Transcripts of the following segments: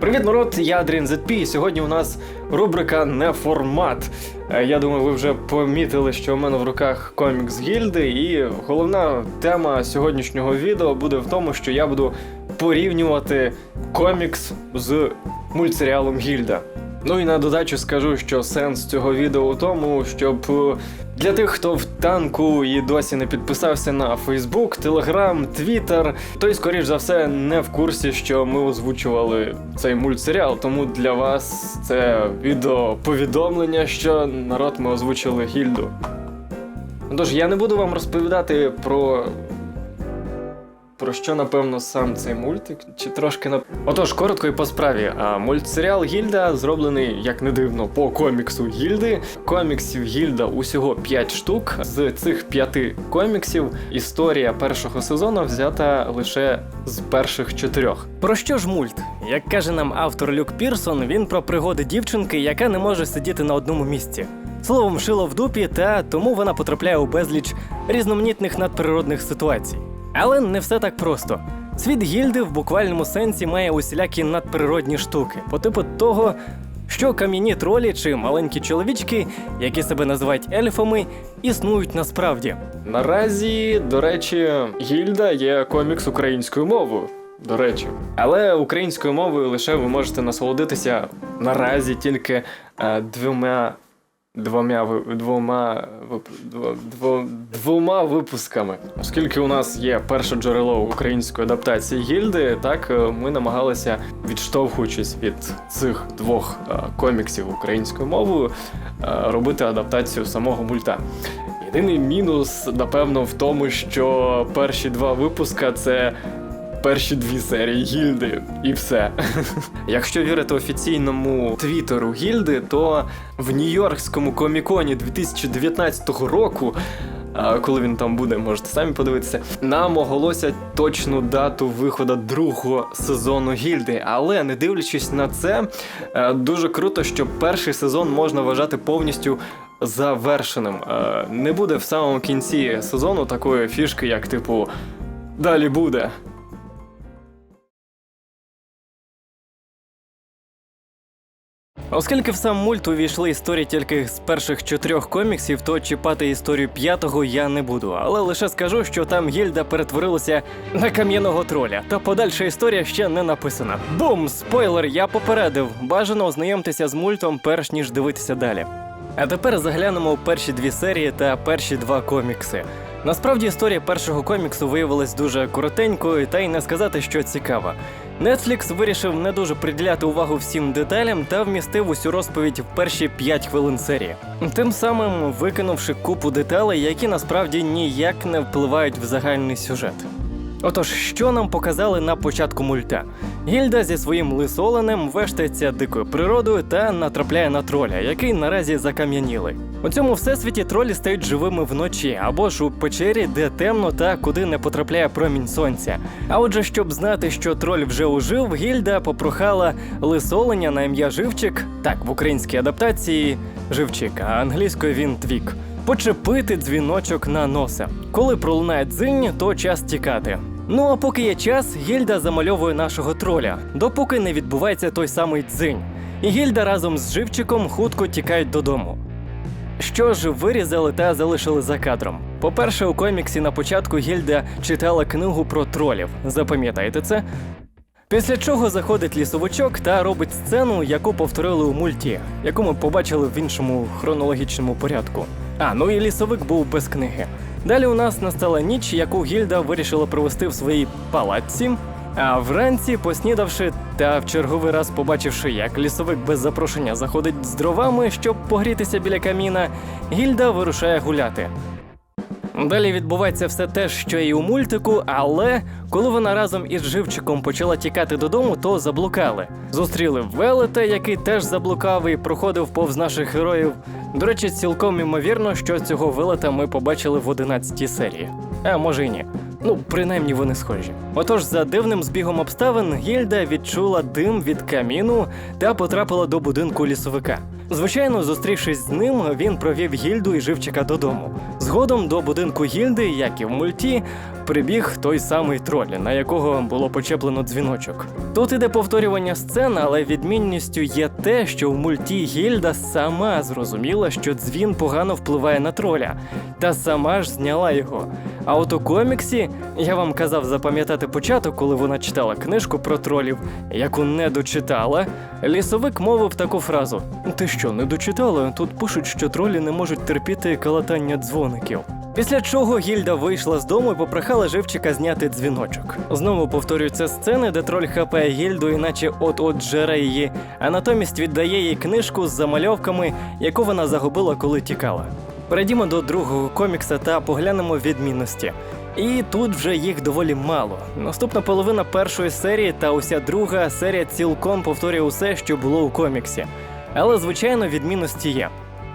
Привіт, народ! Я Адрін ZP, і сьогодні у нас рубрика Не формат. Е, Я думаю, ви вже помітили, що у мене в руках комікс гільди, і головна тема сьогоднішнього відео буде в тому, що я буду порівнювати комікс з мультсеріалом Гільда. Ну і на додачу скажу, що сенс цього відео у тому, щоб е, для тих, хто в танку і досі не підписався на Фейсбук, Телеграм, Твіттер, той, скоріш за все, не в курсі, що ми озвучували цей мультсеріал. Тому для вас це відео повідомлення, що народ ми озвучили гільду. Тож я не буду вам розповідати про. Про що, напевно, сам цей мультик, чи трошки на. Отож, коротко і по справі. А, мультсеріал Гільда зроблений, як не дивно, по коміксу Гільди. Коміксів Гільда усього 5 штук. З цих 5 коміксів історія першого сезону взята лише з перших чотирьох. Про що ж мульт? Як каже нам автор Люк Пірсон, він про пригоди дівчинки, яка не може сидіти на одному місці. Словом, шило в дупі, та тому вона потрапляє у безліч різноманітних надприродних ситуацій. Але не все так просто. Світ гільди в буквальному сенсі має усілякі надприродні штуки, по типу того, що кам'яні тролі чи маленькі чоловічки, які себе називають ельфами, існують насправді. Наразі, до речі, Гільда є комікс українською мовою. До речі, але українською мовою лише ви можете насолодитися наразі тільки е, двома. Двома, двома, двома випусками. Оскільки у нас є перше джерело української адаптації гільди, так е, ми намагалися, відштовхуючись від цих двох е, коміксів українською мовою, е, робити адаптацію самого мульта. Єдиний мінус, напевно, в тому, що перші два випуска це перші дві серії гільди, і все. Якщо вірити офіційному твіттеру гільди, то в Нью-Йоркському коміконі 2019 року. Коли він там буде, можете самі подивитися. Нам оголосять точну дату виходу другого сезону гільди. Але не дивлячись на це, е, дуже круто, що перший сезон можна вважати повністю завершеним. Е, Не буде в самому кінці сезону такої фішки, як типу Далі буде. Оскільки в сам мульт увійшли історії тільки з перших чотирьох коміксів, то чіпати історію п'ятого я не буду. Але лише скажу, що там гільда перетворилася на кам'яного троля. Та подальша історія ще не написана. Бум! Спойлер, я попередив. Бажано ознайомтеся з мультом, перш ніж дивитися далі. А тепер заглянемо у перші дві серії та перші два комікси. Насправді історія першого коміксу виявилась дуже коротенькою, та й не сказати, що цікава. Netflix вирішив не дуже приділяти увагу всім деталям та вмістив усю розповідь в перші 5 хвилин серії, тим самим викинувши купу деталей, які насправді ніяк не впливають в загальний сюжет. Отож, що нам показали на початку мульта? Гільда зі своїм лисоленем вештається дикою природою та натрапляє на троля, який наразі закам'янілий. У цьому всесвіті тролі стають живими вночі або ж у печері, де темно та куди не потрапляє промінь сонця. А отже, щоб знати, що троль вже ужив, гільда попрохала лисоленя на ім'я Живчик, так в українській адаптації Живчик, а англійською він Твік. Почепити дзвіночок на носа. Коли пролунає дзинь, то час тікати. Ну а поки є час, гільда замальовує нашого троля, допоки не відбувається той самий дзинь. І гільда разом з живчиком хутко тікають додому. Що ж вирізали та залишили за кадром? По-перше, у коміксі на початку гільда читала книгу про тролів. Запам'ятайте це. Після чого заходить лісовичок та робить сцену, яку повторили у мульті, яку ми побачили в іншому хронологічному порядку. А ну і лісовик був без книги. Далі у нас настала ніч, яку гільда вирішила провести в своїй палаці. А вранці, поснідавши та в черговий раз побачивши, як лісовик без запрошення заходить з дровами, щоб погрітися біля каміна, гільда вирушає гуляти. Далі відбувається все те, що і у мультику, але коли вона разом із живчиком почала тікати додому, то заблукали. Зустріли велета, який теж заблукав і проходив повз наших героїв. До речі, цілком імовірно, що цього велета ми побачили в 11 серії. А може й ні. Ну, принаймні вони схожі. Отож, за дивним збігом обставин, Гільда відчула дим від каміну та потрапила до будинку лісовика. Звичайно, зустрівшись з ним, він провів гільду і живчика додому. Згодом до будинку гільди, як і в мульті, прибіг той самий троль, на якого було почеплено дзвіночок. Тут іде повторювання сцен, але відмінністю є те, що в мульті гільда сама зрозуміла, що дзвін погано впливає на троля, та сама ж зняла його. А от у коміксі я вам казав запам'ятати початок, коли вона читала книжку про тролів, яку не дочитала. Лісовик мовив таку фразу: Ти що, не дочитала? Тут пишуть, що тролі не можуть терпіти калатання дзвоників. Після чого Гільда вийшла з дому і попрохала живчика зняти дзвіночок. Знову повторюються сцени, де троль хапає гільду, іначе от-от жере її, а натомість віддає їй книжку з замальовками, яку вона загубила, коли тікала. Перейдімо до другого комікса та поглянемо відмінності. І тут вже їх доволі мало. Наступна половина першої серії та уся друга серія цілком повторює усе, що було у коміксі. Але, звичайно, відмінності є.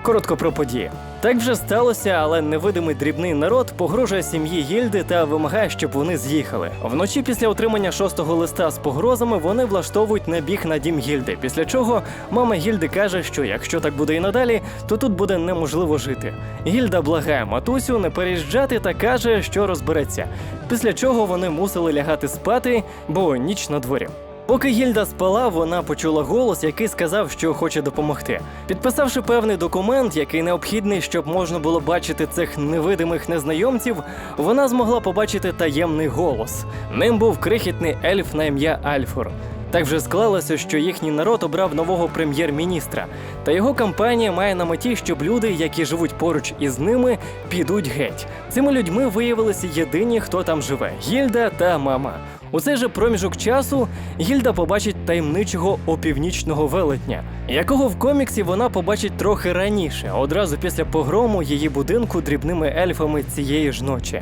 Коротко про події. Так вже сталося, але невидимий дрібний народ погрожує сім'ї гільди та вимагає, щоб вони з'їхали. Вночі після отримання шостого листа з погрозами вони влаштовують набіг на дім гільди. Після чого мама гільди каже, що якщо так буде і надалі, то тут буде неможливо жити. Гільда благає матусю не переїжджати та каже, що розбереться. Після чого вони мусили лягати спати, бо ніч на дворі. Поки Гільда спала, вона почула голос, який сказав, що хоче допомогти. Підписавши певний документ, який необхідний, щоб можна було бачити цих невидимих незнайомців, вона змогла побачити таємний голос. Ним був крихітний ельф на ім'я Альфур. Так вже склалося, що їхній народ обрав нового прем'єр-міністра, та його кампанія має на меті, щоб люди, які живуть поруч із ними, підуть геть. Цими людьми виявилися єдині, хто там живе: Гільда та мама. У цей же проміжок часу Гільда побачить таємничого опівнічного велетня, якого в коміксі вона побачить трохи раніше, одразу після погрому її будинку дрібними ельфами цієї ж ночі.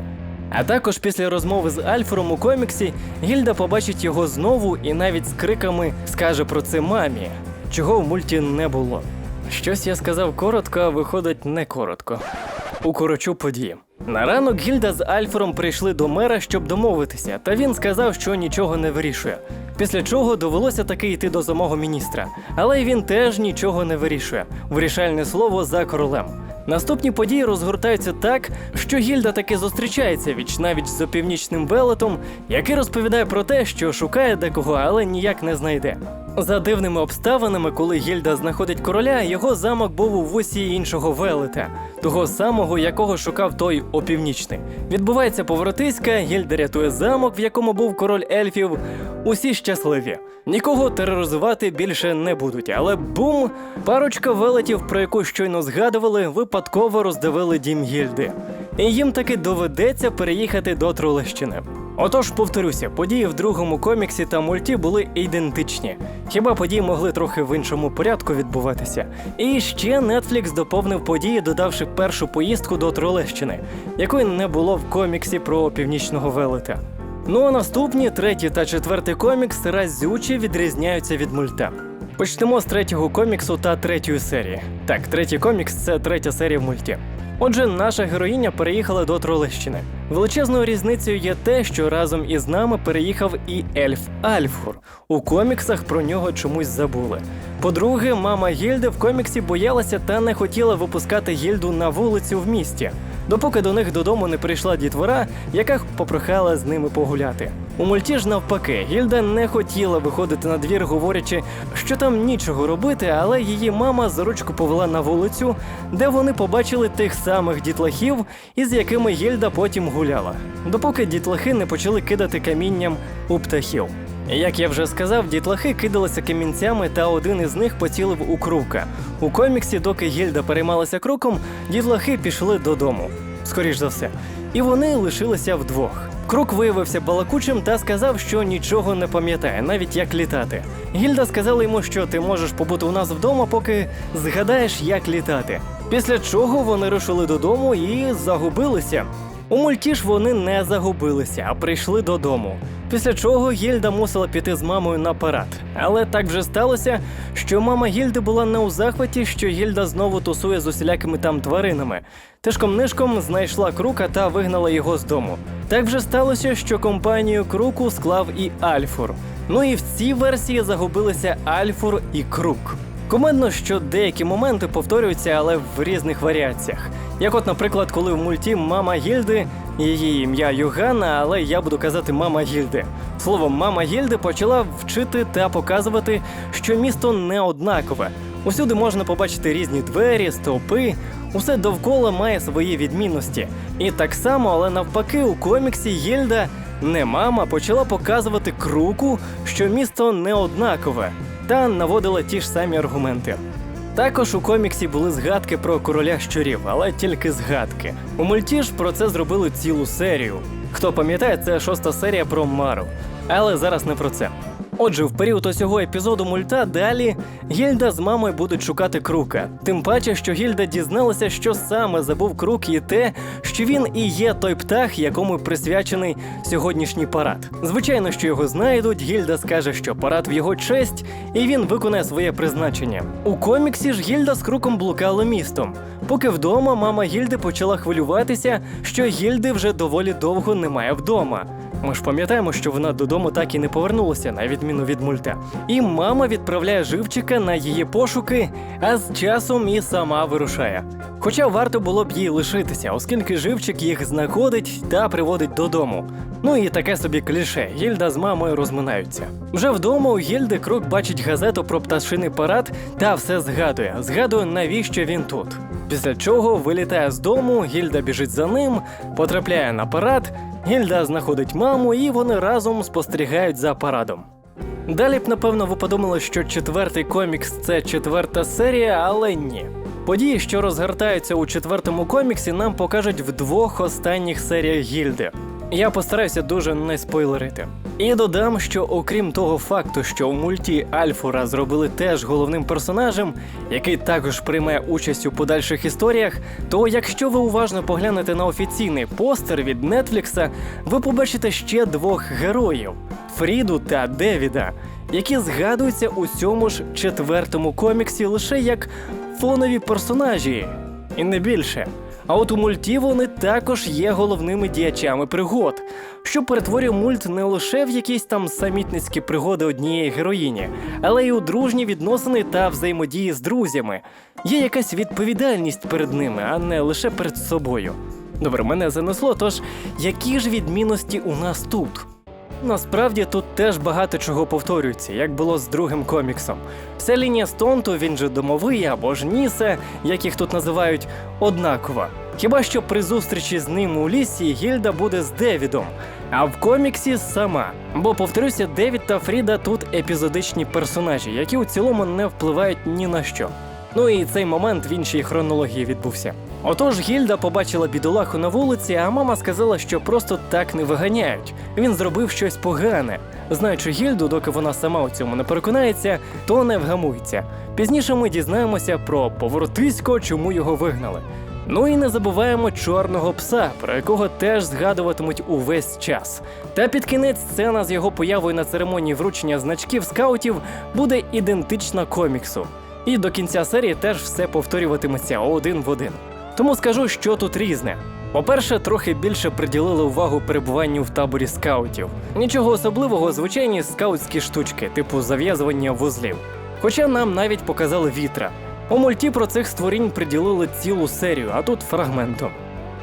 А також після розмови з Альфором у коміксі Гільда побачить його знову і навіть з криками скаже про це мамі, чого в мульті не було. Щось я сказав коротко, а виходить не коротко. Укорочу події. На ранок Гільда з Альфором прийшли до мера, щоб домовитися, та він сказав, що нічого не вирішує. Після чого довелося таки йти до самого міністра. Але й він теж нічого не вирішує. Вирішальне слово за королем. Наступні події розгортаються так, що Гільда таки зустрічається віч навіч з північним велетом, який розповідає про те, що шукає декого, але ніяк не знайде. За дивними обставинами, коли Гільда знаходить короля, його замок був у вусі іншого велета, того самого, якого шукав той опівнічний. Відбувається поворотиська, Гільда рятує замок, в якому був король ельфів. Усі щасливі. Нікого тероризувати більше не будуть, але бум! Парочка велетів, про яку щойно згадували, випадково роздавили дім гільди. І їм таки доведеться переїхати до Тролещини. Отож, повторюся, події в другому коміксі та мульті були ідентичні. Хіба події могли трохи в іншому порядку відбуватися? І ще Netflix доповнив події, додавши першу поїздку до Тролещини, якої не було в коміксі про північного велета. Ну а наступні третій та четвертий комікс разюче відрізняються від мульта. Почнемо з третього коміксу та третьої серії. Так, третій комікс це третя серія в мульті. Отже, наша героїня переїхала до Тролещини. Величезною різницею є те, що разом із нами переїхав і ельф Альфхур. У коміксах про нього чомусь забули. По-друге, мама Гільди в коміксі боялася та не хотіла випускати гільду на вулицю в місті, допоки до них додому не прийшла дітвора, яка попрохала з ними погуляти. У мульті ж навпаки, Гільда не хотіла виходити на двір, говорячи, що там нічого робити, але її мама за ручку повела на вулицю, де вони побачили тих самих дітлахів, із якими Гільда потім гуляла, допоки дітлахи не почали кидати камінням у птахів. Як я вже сказав, дітлахи кидалися камінцями, та один із них поцілив у крука. У коміксі, доки Гільда переймалася круком, дітлахи пішли додому. Скоріш за все. І вони лишилися вдвох. Крук виявився балакучим та сказав, що нічого не пам'ятає, навіть як літати. Гільда сказала йому, що ти можеш побути у нас вдома, поки згадаєш, як літати. Після чого вони рушили додому і загубилися. У мульті ж вони не загубилися, а прийшли додому. Після чого Гільда мусила піти з мамою на парад. Але так вже сталося, що мама Гільди була не у захваті, що Гільда знову тусує з усілякими там тваринами. Тишком нишком знайшла крука та вигнала його з дому. Так вже сталося, що компанію круку склав і Альфур. Ну і в цій версії загубилися Альфур і Крук. Кумедно, що деякі моменти повторюються, але в різних варіаціях. Як от, наприклад, коли в мульті мама Гільди, її ім'я Йоганна, але я буду казати мама Гільди. Словом, мама Гільди почала вчити та показувати, що місто не однакове. Усюди можна побачити різні двері, стовпи, усе довкола має свої відмінності. І так само, але навпаки, у коміксі Гільда не мама почала показувати круку, що місто не однакове, та наводила ті ж самі аргументи. Також у коміксі були згадки про короля щурів, але тільки згадки. У мульті ж про це зробили цілу серію. Хто пам'ятає, це шоста серія про Мару. Але зараз не про це. Отже, в період усього епізоду мульта далі Гільда з мамою будуть шукати крука. Тим паче, що Гільда дізналася, що саме забув крук, і те, що він і є той птах, якому присвячений сьогоднішній парад. Звичайно, що його знайдуть. Гільда скаже, що парад в його честь, і він виконає своє призначення. У коміксі ж Гільда з круком блукали містом. Поки вдома мама Гільди почала хвилюватися, що Гільди вже доволі довго немає вдома. Ми ж пам'ятаємо, що вона додому так і не повернулася, на відміну від мульта. І мама відправляє живчика на її пошуки, а з часом і сама вирушає. Хоча варто було б їй лишитися, оскільки живчик їх знаходить та приводить додому. Ну і таке собі кліше. Гільда з мамою розминаються. Вже вдома у Гільди Крук бачить газету про пташиний парад та все згадує. Згадує, навіщо він тут. Після чого вилітає з дому, Гільда біжить за ним, потрапляє на парад. Гільда знаходить маму, і вони разом спостерігають за парадом. Далі б, напевно, ви подумали, що четвертий комікс це четверта серія, але ні. Події, що розгортаються у четвертому коміксі, нам покажуть в двох останніх серіях гільди. Я постараюся дуже не спойлерити. І додам, що окрім того факту, що у мульті Альфура зробили теж головним персонажем, який також приймає участь у подальших історіях, то якщо ви уважно поглянете на офіційний постер від Нетфлікса, ви побачите ще двох героїв Фріду та Девіда, які згадуються у цьому ж четвертому коміксі лише як фонові персонажі, і не більше. А от у мульті вони також є головними діячами пригод, що перетворює мульт не лише в якісь там самітницькі пригоди однієї героїні, але й у дружні відносини та взаємодії з друзями. Є якась відповідальність перед ними, а не лише перед собою. Добре, мене занесло, тож які ж відмінності у нас тут? Насправді тут теж багато чого повторюється, як було з другим коміксом. Вся лінія Стонту, він же домовий або ж Нісе, як їх тут називають, однакова. Хіба що при зустрічі з ним у лісі Гільда буде з Девідом, а в коміксі сама. Бо, повторюся, Девід та Фріда тут епізодичні персонажі, які у цілому не впливають ні на що. Ну і цей момент в іншій хронології відбувся. Отож, Гільда побачила бідолаху на вулиці, а мама сказала, що просто так не виганяють. Він зробив щось погане. Знаючи Гільду, доки вона сама у цьому не переконається, то не вгамується. Пізніше ми дізнаємося про поворотисько, чому його вигнали. Ну і не забуваємо чорного пса, про якого теж згадуватимуть увесь час. Та під кінець сцена з його появою на церемонії вручення значків скаутів буде ідентична коміксу. І до кінця серії теж все повторюватиметься один в один. Тому скажу, що тут різне. По-перше, трохи більше приділили увагу перебуванню в таборі скаутів. Нічого особливого, звичайні скаутські штучки, типу зав'язування вузлів. Хоча нам навіть показали вітра. У мульті про цих створінь приділили цілу серію, а тут фрагментом.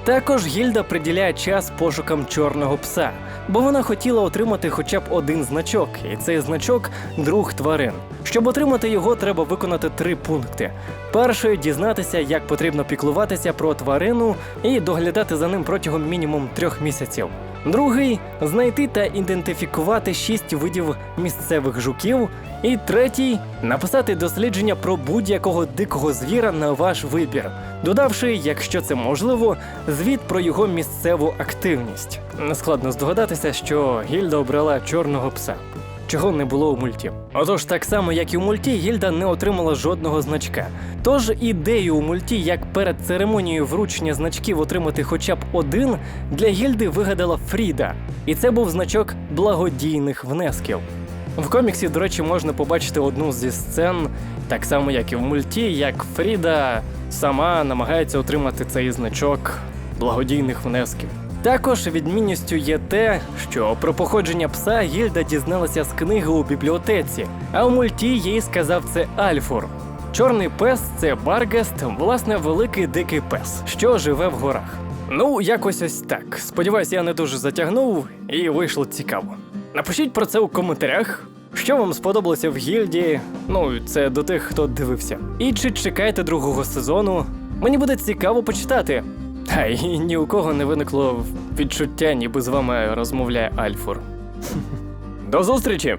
Також Гільда приділяє час пошукам чорного пса, бо вона хотіла отримати хоча б один значок, і цей значок друг тварин. Щоб отримати його, треба виконати три пункти: перший дізнатися, як потрібно піклуватися про тварину і доглядати за ним протягом мінімум трьох місяців. Другий знайти та ідентифікувати шість видів місцевих жуків. І третій написати дослідження про будь-якого дикого звіра на ваш вибір, додавши, якщо це можливо, звіт про його місцеву активність. Нескладно здогадатися, що Гільда обрала чорного пса. Чого не було у мульті. Отож, так само, як і у мульті, Гільда не отримала жодного значка. Тож ідею у мульті, як перед церемонією вручення значків отримати хоча б один, для Гільди вигадала Фріда. І це був значок благодійних внесків. В коміксі, до речі, можна побачити одну зі сцен, так само як і в мульті, як Фріда сама намагається отримати цей значок благодійних внесків. Також відмінністю є те, що про походження пса Гільда дізналася з книги у бібліотеці, а у мульті їй сказав це Альфур. Чорний пес це Баргест, власне, великий дикий пес, що живе в горах. Ну, якось ось так. Сподіваюсь, я не дуже затягнув і вийшло цікаво. Напишіть про це у коментарях. Що вам сподобалося в гільдії? Ну, це до тих, хто дивився. І чи чекаєте другого сезону? Мені буде цікаво почитати. Та і ні у кого не виникло відчуття, ніби з вами розмовляє Альфур. До зустрічі!